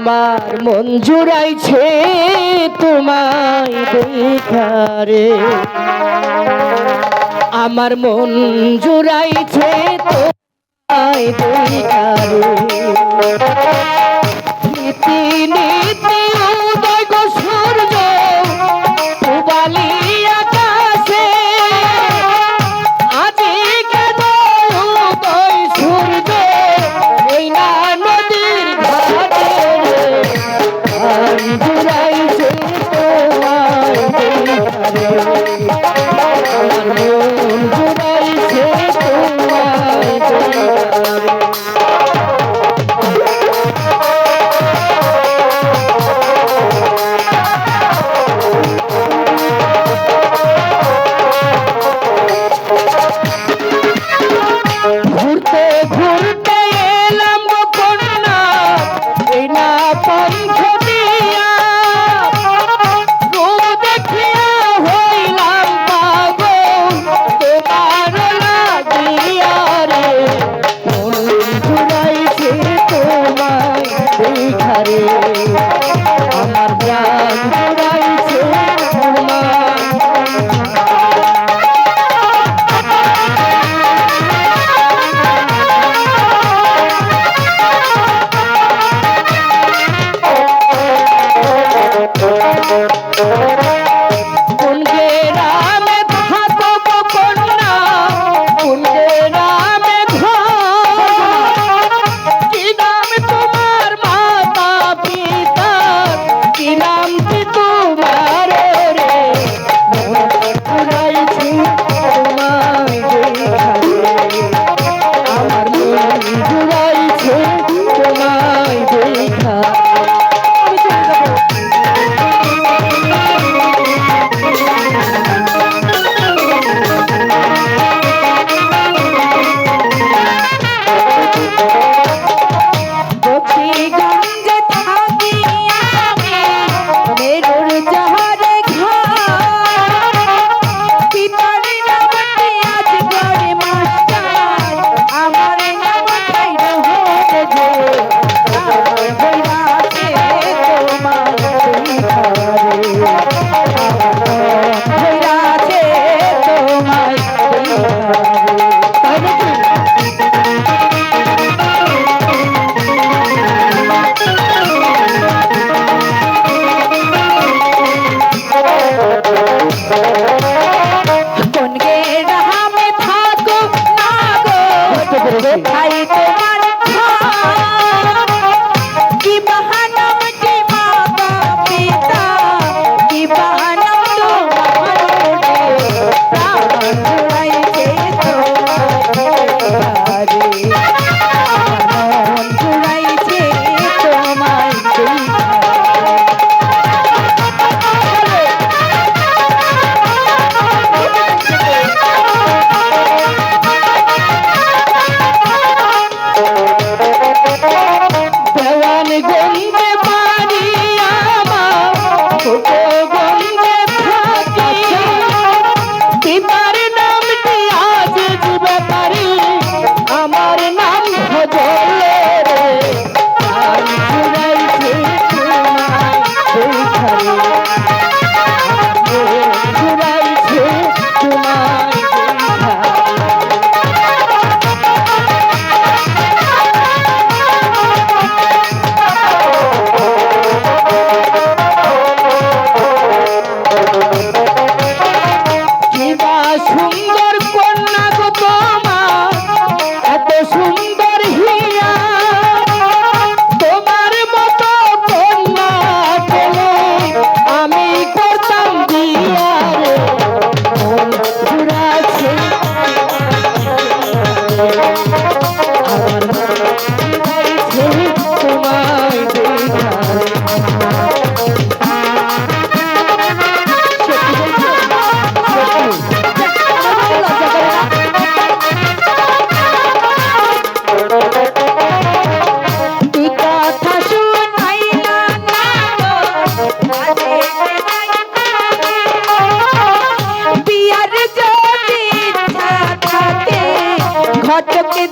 আমার মঞ্জুরাইছে তোমায় দেখারে। আমার মন জুড়াইছে তোমায় দেখারে। Bye. চোখে